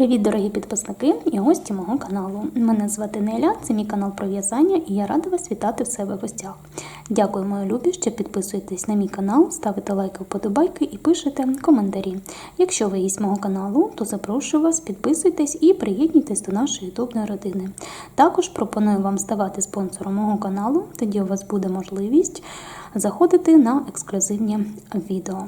Привіт, дорогі підписники і гості мого каналу. Мене звати Неля, це мій канал про в'язання, і я рада вас вітати в себе в гостях. Дякую, мої любі, що підписуєтесь на мій канал, ставите лайки, вподобайки і пишете коментарі. Якщо ви є мого каналу, то запрошую вас, підписуйтесь і приєднуйтесь до нашої ютубної родини. Також пропоную вам ставати спонсором мого каналу, тоді у вас буде можливість заходити на ексклюзивні відео.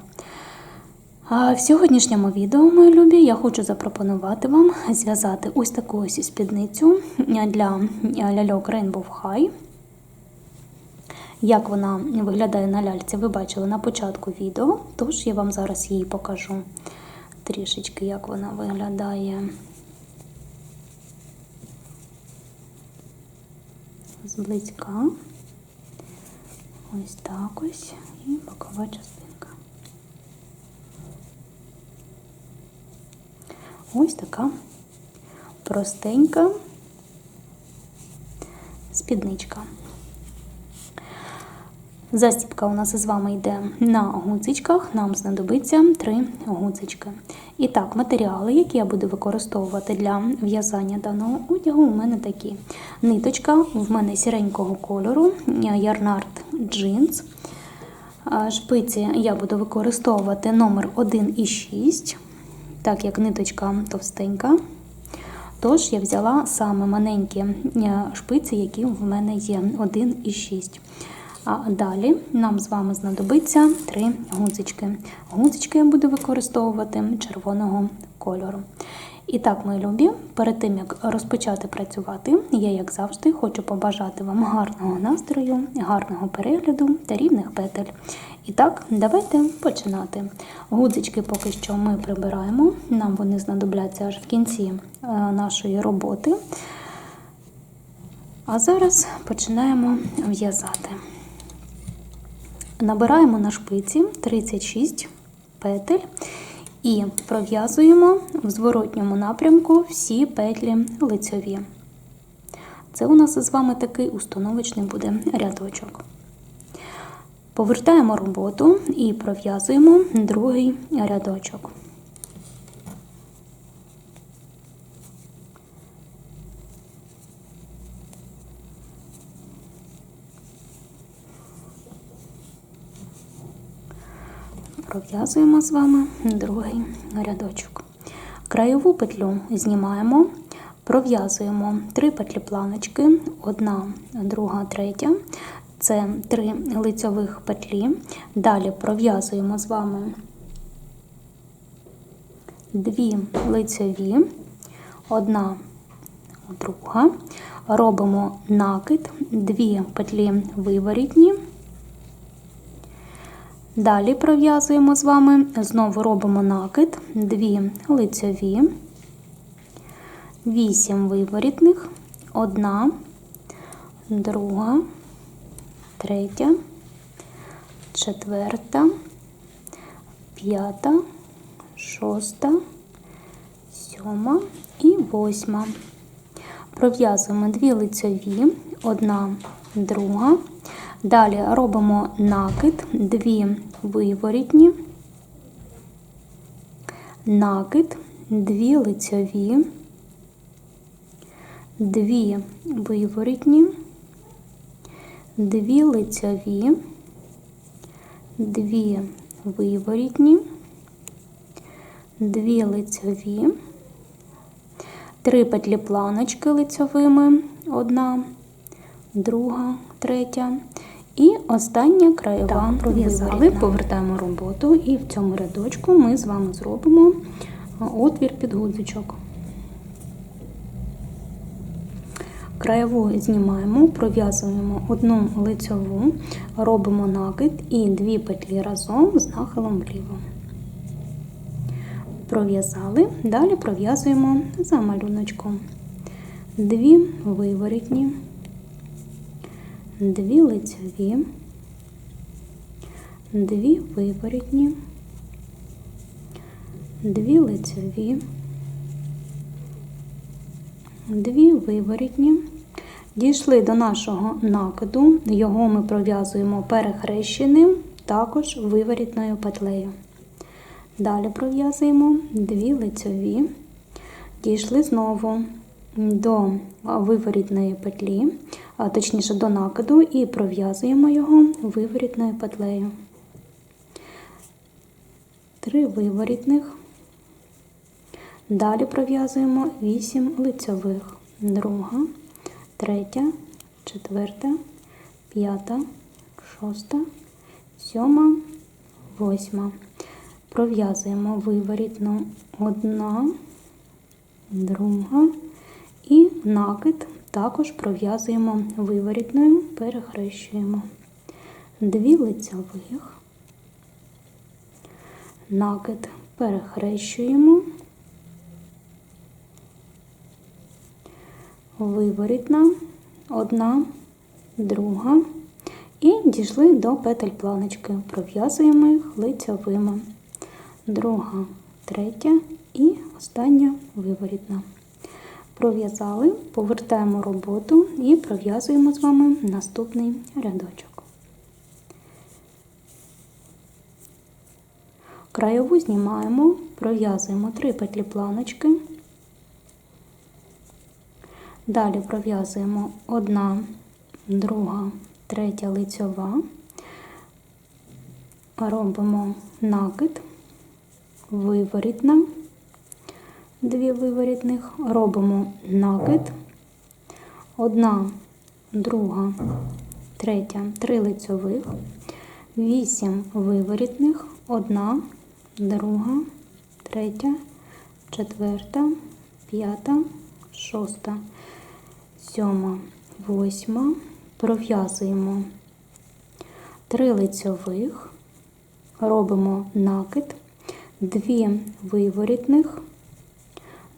В сьогоднішньому відео, мої любі, я хочу запропонувати вам зв'язати ось таку ось спідницю для ляльок Rainbow High. Як вона виглядає на ляльці, ви бачили на початку відео, тож я вам зараз її покажу трішечки, як вона виглядає зблизька. Ось так ось і бокова частинка. Ось така простенька спідничка. Застібка у нас із вами йде на гудзичках, нам знадобиться три гудзички. І так, матеріали, які я буду використовувати для в'язання даного одягу, у мене такі. Ниточка в мене сіренького кольору, ярнард джинс. Шпиці я буду використовувати номер 1 і 6 так як ниточка товстенька. Тож я взяла саме маленькі шпиці, які в мене є 1 і 6. А далі нам з вами знадобиться три гудзички. Гудзички я буду використовувати червоного кольору. І так, мої любі, перед тим як розпочати працювати, я, як завжди, хочу побажати вам гарного настрою, гарного перегляду та рівних петель. І так, давайте починати. Гудзички поки що ми прибираємо, нам вони знадобляться аж в кінці е, нашої роботи. А зараз починаємо в'язати. Набираємо на шпиці 36 петель. І пров'язуємо в зворотньому напрямку всі петлі лицьові. Це у нас з вами такий установочний буде рядочок. Повертаємо роботу і пров'язуємо другий рядочок. Пров'язуємо з вами другий рядочок. Краєву петлю знімаємо, пров'язуємо три петлі планочки, одна, друга, третя. Це три лицьових петлі. Далі пров'язуємо з вами дві лицьові, одна, друга. Робимо накид, дві петлі виворітні. Далі пров'язуємо з вами, знову робимо накид, 2 лицьові, 8 виворітних, 1, друга, третя, четверта, п'ята, шоста, сьома. І восьма. Пров'язуємо 2 лицьові, 1, друга. Далі робимо накид, дві виворітні, накид, дві лицьові, дві виворітні, дві лицьові, дві виворітні, дві лицьові, три петлі планочки лицьовими, одна, друга, третя. І остання краєва пров'язали, повертаємо роботу, і в цьому рядочку ми з вами зробимо отвір під гудзичок. Краєву знімаємо, пров'язуємо одну лицьову, робимо накид і дві петлі разом з нахилом вліво. Пров'язали, далі пров'язуємо за малюночком. Дві виворітні дві лицеві, дві виворітні, дві лицеві, дві виворітні. Дійшли до нашого накиду, його ми пров'язуємо перехрещеним, також виворітною петлею. Далі пров'язуємо. Дві лицеві, дійшли знову до виворітної петлі, точніше до накиду, і пров'язуємо його виворітною петлею. Три виворітних. Далі пров'язуємо 8 лицьових. Друга, третя, четверта, п'ята, шоста, сьома, восьма. Пров'язуємо виворітну одна, друга і накид також пров'язуємо виворітною, перехрещуємо. Дві лицьових, накид перехрещуємо, виворітна, одна, друга. І дійшли до петель планочки. Пров'язуємо їх лицьовими. Друга, третя і остання виворітна. Пров'язали, повертаємо роботу і пров'язуємо з вами наступний рядочок. Краєву знімаємо, пров'язуємо 3 петлі планочки. Далі пров'язуємо одна, друга, третя лицьова, робимо накид, виворітна, дві виворітних, робимо накид, одна, друга, третя, три лицьових, вісім виворітних, одна, друга, третя, четверта, п'ята, шоста, сьома, восьма. Пров'язуємо. Три лицьових, робимо накид, дві виворітних,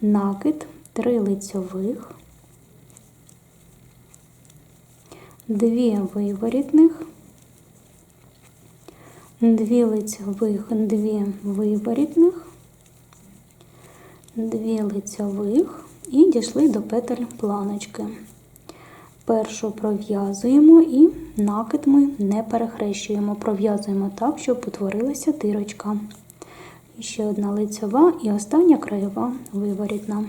накид, три лицьових, дві виворітних, дві лицьових, дві виворітних, дві лицьових і дійшли до петель планочки. Першу пров'язуємо і накид ми не перехрещуємо. Пров'язуємо так, щоб утворилася дирочка. Ще одна лицьова і остання краєва виворітна.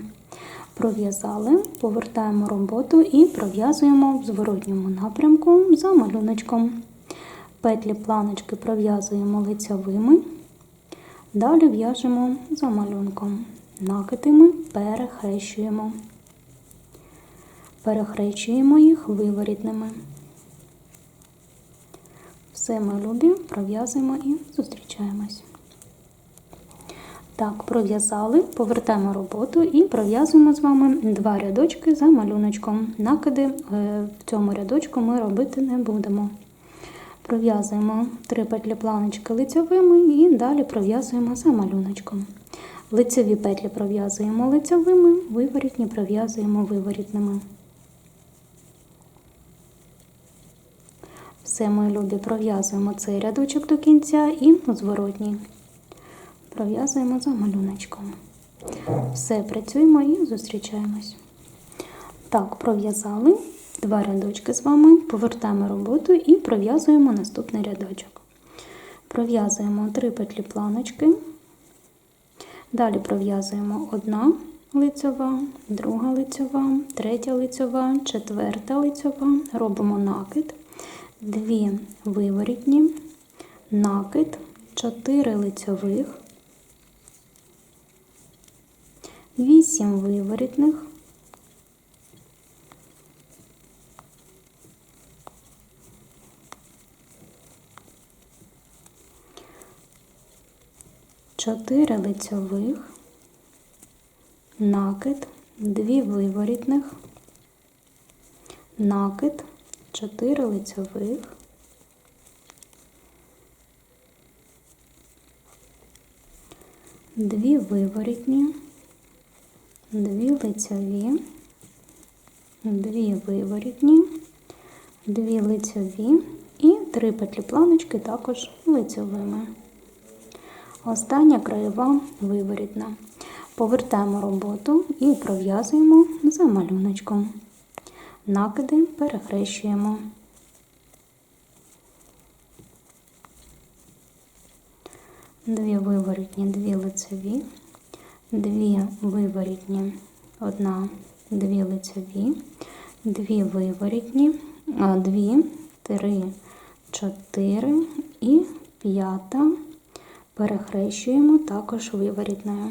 Пров'язали, повертаємо роботу і пров'язуємо в зворотньому напрямку за малюночком. Петлі планочки пров'язуємо лицьовими, далі в'яжемо за малюнком. Накидами перехрещуємо перехрещуємо їх виворітними. Все ми любі, пров'язуємо і зустрічаємось. Так, пров'язали, повертаємо роботу і пров'язуємо з вами два рядочки за малюночком. Накиди е, в цьому рядочку ми робити не будемо. Пров'язуємо три петлі планочки лицьовими і далі пров'язуємо за малюночком. Лицеві петлі пров'язуємо лицьовими, виворітні пров'язуємо виворітними. Все, мої любі, пров'язуємо цей рядочок до кінця і зворотній. Пров'язуємо за малюночком. Все, працюємо і зустрічаємось. Так, пров'язали два рядочки з вами, повертаємо роботу і пров'язуємо наступний рядочок. Пров'язуємо три петлі планочки. Далі пров'язуємо одна лицьова, друга лицьова, третя лицьова, четверта лицьова, робимо накид дві виворітні, накид, 4 лицьових, 8 виворітних, Чотири лицьових, накид, дві виворітних, накид, 4 лицьових, дві виворітні, дві лицьові, дві виворітні, дві лицьові і три петлі планочки також лицьовими. Остання краєва виворітна. Повертаємо роботу і пров'язуємо за малюночком накиди перехрещуємо. Дві виворотні, дві лицеві, дві виворітні, одна, дві лицеві, дві виворітні, а, дві, три, чотири. І п'ята. Перехрещуємо також виворітною.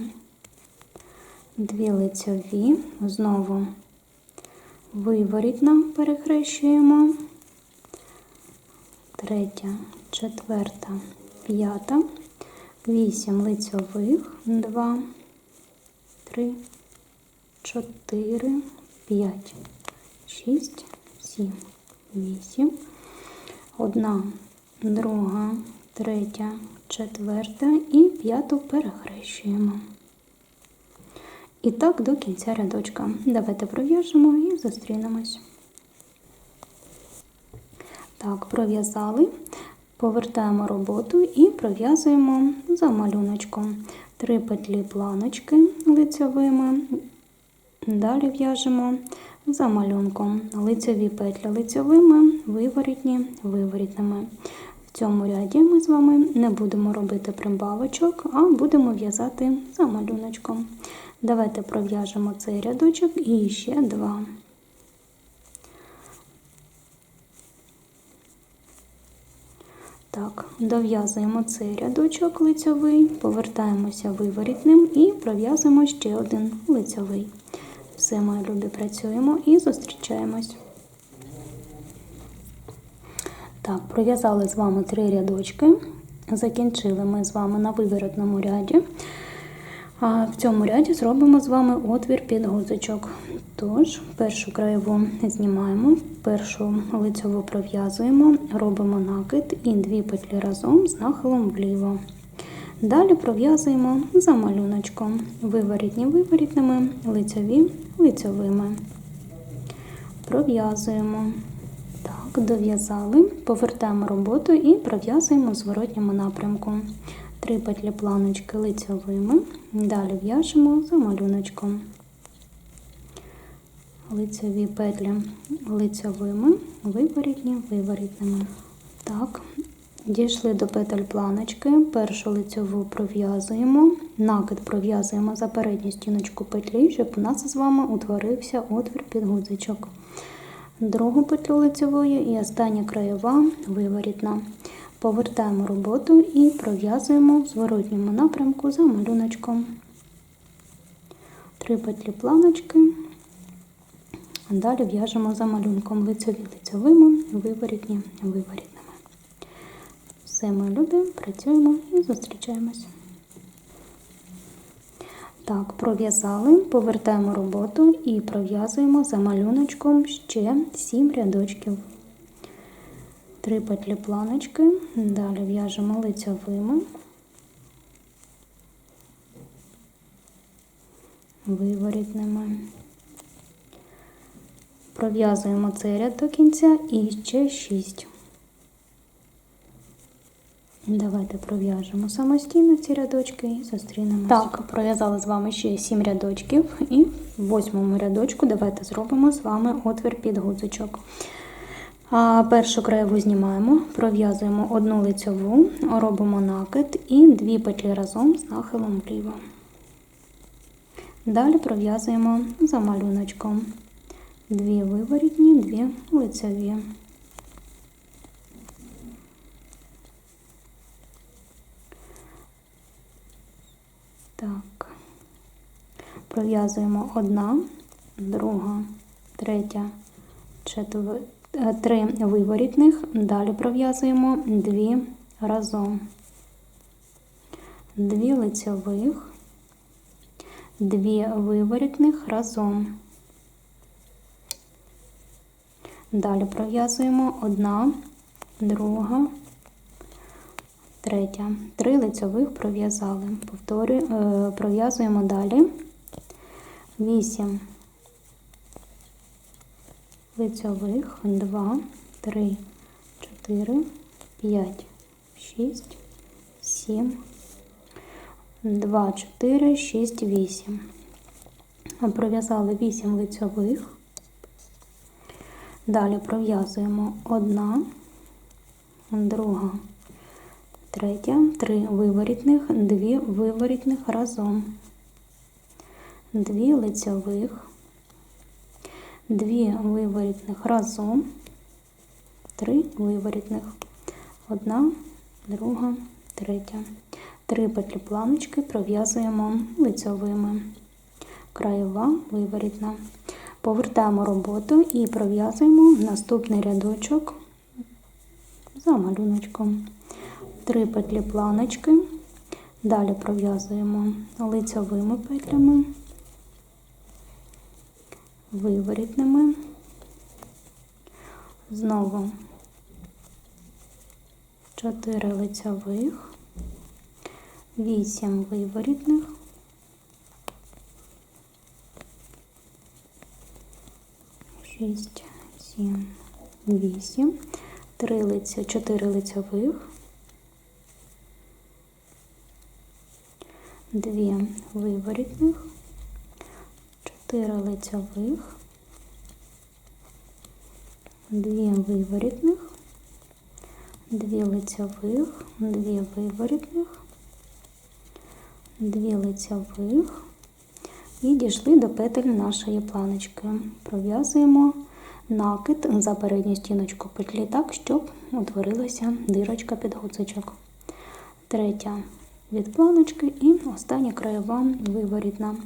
Дві лицеві, знову виворітна перехрещуємо. Третя, четверта, п'ята, вісім лицьових, два, три, чотири, п'ять, шість, сім, вісім. Одна, друга, третя, четверта і п'яту перехрещуємо. І так до кінця рядочка. Давайте пров'яжемо і зустрінемось. Так, пров'язали, повертаємо роботу і пров'язуємо за малюночком. Три петлі планочки лицьовими, далі в'яжемо за малюнком. Лицеві петлі лицьовими, виворітні виворітними. В цьому ряді ми з вами не будемо робити прибавочок, а будемо в'язати за малюночком. Давайте пров'яжемо цей рядочок і ще два. Так, дов'язуємо цей рядочок лицьовий, повертаємося виворітним і пров'язуємо ще один лицьовий. Все, мої любі, працюємо і зустрічаємось. Так, пров'язали з вами три рядочки. Закінчили ми з вами на виворотному ряді. А в цьому ряді зробимо з вами отвір під гузочок. Тож, першу краєву знімаємо, першу лицьову пров'язуємо, робимо накид і дві петлі разом з нахилом вліво. Далі пров'язуємо за малюночком. Виворітні виворітними, лицьові лицьовими. Пров'язуємо. Так, дов'язали, повертаємо роботу і пров'язуємо в зворотньому напрямку. Три петлі планочки лицьовими, далі в'яжемо за малюночком. Лицеві петлі лицьовими, виворітні, виворітними. Так, дійшли до петель планочки, першу лицьову пров'язуємо, накид пров'язуємо за передню стіночку петлі, щоб у нас з вами утворився отвір під гудзичок. Другу петлю лицьової і остання краєва виворітна. Повертаємо роботу і пров'язуємо в зворотньому напрямку за малюночком. Три петлі планочки, далі в'яжемо за малюнком лицеві лицевими, виворітні виворітними. Все ми любимо, працюємо і зустрічаємось. Так, пров'язали, повертаємо роботу і пров'язуємо за малюночком ще 7 рядочків. Три петлі планочки, далі в'яжемо лицьовими, виворітними. Пров'язуємо цей ряд до кінця і ще 6. Давайте пров'яжемо самостійно ці рядочки і зустрінемося. Так, пров'язали з вами ще 7 рядочків, і в восьмому рядочку давайте зробимо з вами отвір під гудзичок. Першу краєву знімаємо, пров'язуємо одну лицьову, робимо накид і дві петлі разом з нахилом вліво. Далі пров'язуємо за малюночком. Дві виворітні, дві лицеві. Так, пров'язуємо одна, друга, третя, четверта. Три виворітних, далі пров'язуємо дві разом, дві лицьових, дві виворітних разом. Далі пров'язуємо одна, друга, третя. Три лицьових пров'язали. Повторюю, пров'язуємо далі. Вісім лицьових 2, 3, 4, 5, 6, 7, 2, 4, 6, 8. Пров'язали 8 лицьових. Далі пров'язуємо одна, друга, третя, три виворітних, дві виворітних разом. 2 лицьових, 2 виворітних разом, 3 виворітних, одна, друга, третя. Три петлі планочки пров'язуємо лицьовими, краєва виворітна. Повертаємо роботу і пров'язуємо наступний рядочок за малюночком. Три петлі планочки. Далі пров'язуємо лицьовими петлями, виворітними, знову 4 лицьових, 8 виворітних, шість, сім, вісім, три лиця, чотири лицьових, дві виворітних, чотири лицьових, дві виворітних, дві лицьових, дві виворітних, дві лицьових і дійшли до петель нашої планочки. Пров'язуємо накид за передню стіночку петлі так, щоб утворилася дирочка під гудзичок. Третя від планочки і остання краєва виворітна.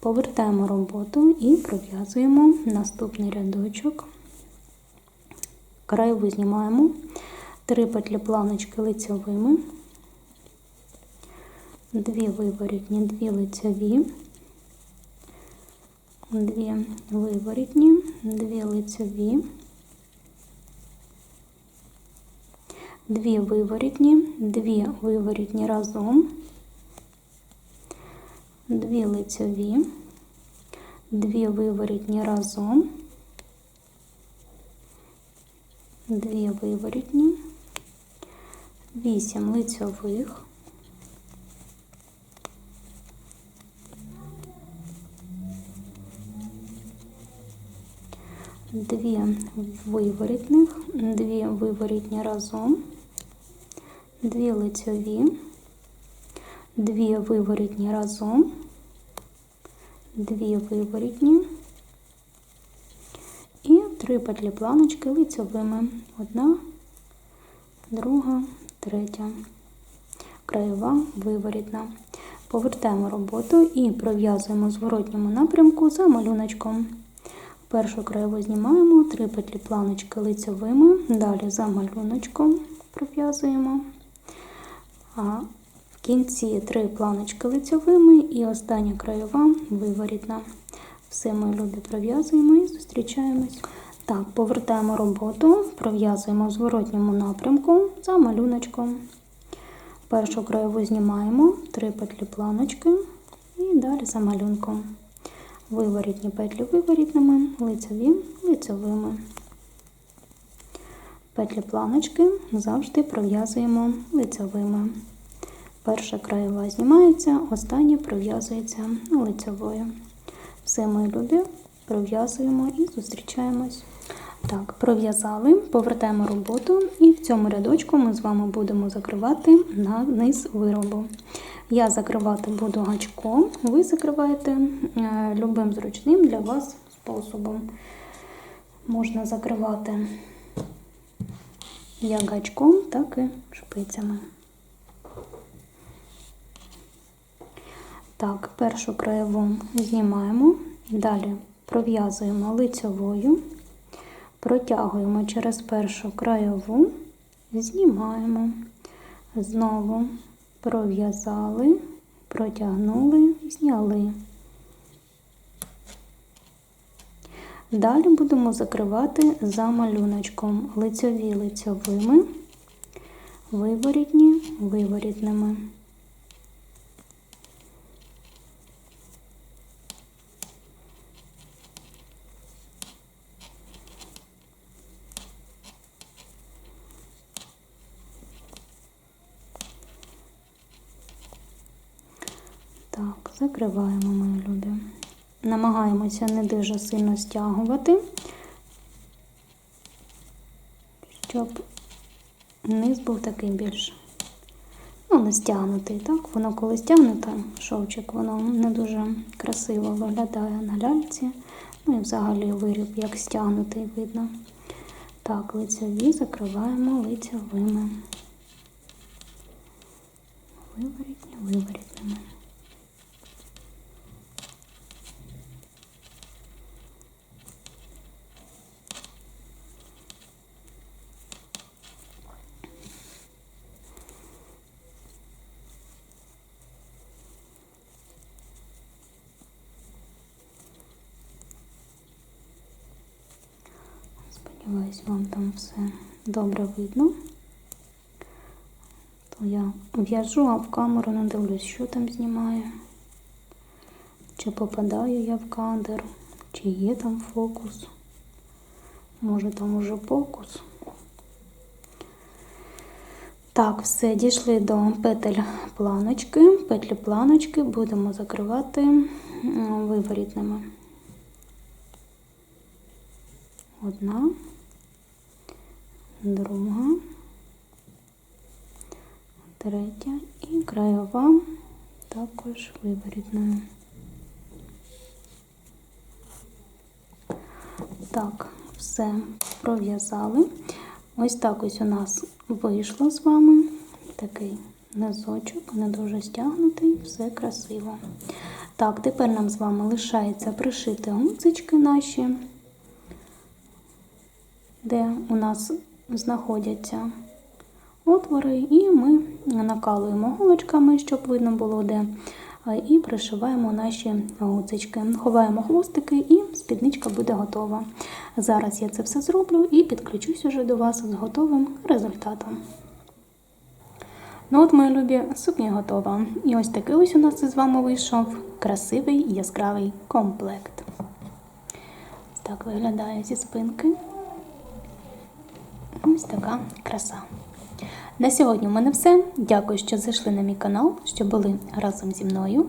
Повертаємо роботу і пров'язуємо наступний рядочок. Краєву знімаємо, три петлі планочки лицьовими, дві виворітні, дві лицьові, дві виворітні, дві лицьові, дві виворітні, дві виворітні разом, дві лицьові, дві виворітні разом, дві виворітні, вісім лицьових, дві виворітних, дві виворітні разом, дві лицьові, дві виворітні разом, дві виворітні і три петлі планочки лицьовими. Одна, друга, третя. Краєва виворітна. Повертаємо роботу і пров'язуємо зворотньому напрямку за малюночком. Першу краєву знімаємо, три петлі планочки лицьовими, далі за малюночком пров'язуємо. А в кінці три планочки лицьовими і остання краєва виворітна. Все ми любі пров'язуємо і зустрічаємось. Так, повертаємо роботу, пров'язуємо в зворотньому напрямку за малюночком. Першу краєву знімаємо, три петлі планочки і далі за малюнком. Виворітні петлі виворітними, лицеві лицевими. Петлі планочки завжди пров'язуємо лицевими. Перша краєва знімається, остання пров'язується лицевою. Все ми любі, пров'язуємо і зустрічаємось. Так, пров'язали, повертаємо роботу, і в цьому рядочку ми з вами будемо закривати на низ виробу. Я закривати буду гачком, ви закриваєте е, любим зручним для вас способом. Можна закривати як гачком, так і шпицями. Так, першу краєву знімаємо, далі пров'язуємо лицьовою, протягуємо через першу краєву, знімаємо, знову пров'язали, протягнули, зняли. Далі будемо закривати за малюночком лицьові лицьовими, виворітні виворітними. Так, закриваємо мої любі. Намагаємося не дуже сильно стягувати, щоб низ був такий більш Ну, не стягнутий, так? Воно коли стягнуте, шовчик, воно не дуже красиво виглядає на ляльці. Ну і взагалі виріб як стягнутий видно. Так, лицеві закриваємо лицевими. Виворітні, виворітними. Сподіваюсь, вам там все добре видно. То я в'яжу, а в камеру не дивлюсь, що там знімаю. Чи попадаю я в кадр, чи є там фокус. Може там уже фокус. Так, все, дійшли до петель планочки. Петлі планочки будемо закривати виворітними. Одна, друга, третя і краєва також виворітною. Так, все пров'язали. Ось так ось у нас вийшло з вами. Такий низочок, не дуже стягнутий, все красиво. Так, тепер нам з вами лишається пришити гудзички наші де у нас знаходяться отвори, і ми накалуємо голочками, щоб видно було де, і пришиваємо наші гудзички. Ховаємо хвостики, і спідничка буде готова. Зараз я це все зроблю і підключусь уже до вас з готовим результатом. Ну от, мої любі, сукня готова. І ось такий ось у нас з вами вийшов красивий яскравий комплект. Так виглядає зі спинки. Ось така краса. На сьогодні в мене все. Дякую, що зайшли на мій канал, що були разом зі мною.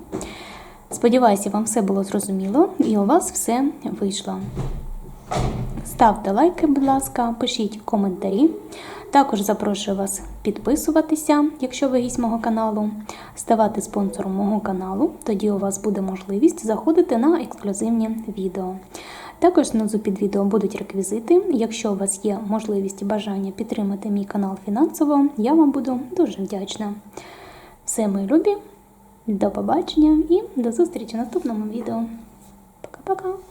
Сподіваюся, вам все було зрозуміло і у вас все вийшло. Ставте лайки, будь ласка, пишіть коментарі. Також запрошую вас підписуватися, якщо ви гість мого каналу, ставати спонсором мого каналу. Тоді у вас буде можливість заходити на ексклюзивні відео. Також знизу під відео будуть реквізити. Якщо у вас є можливість і бажання підтримати мій канал фінансово, я вам буду дуже вдячна. Все, мої любі, до побачення і до зустрічі в наступному відео. Пока-пока!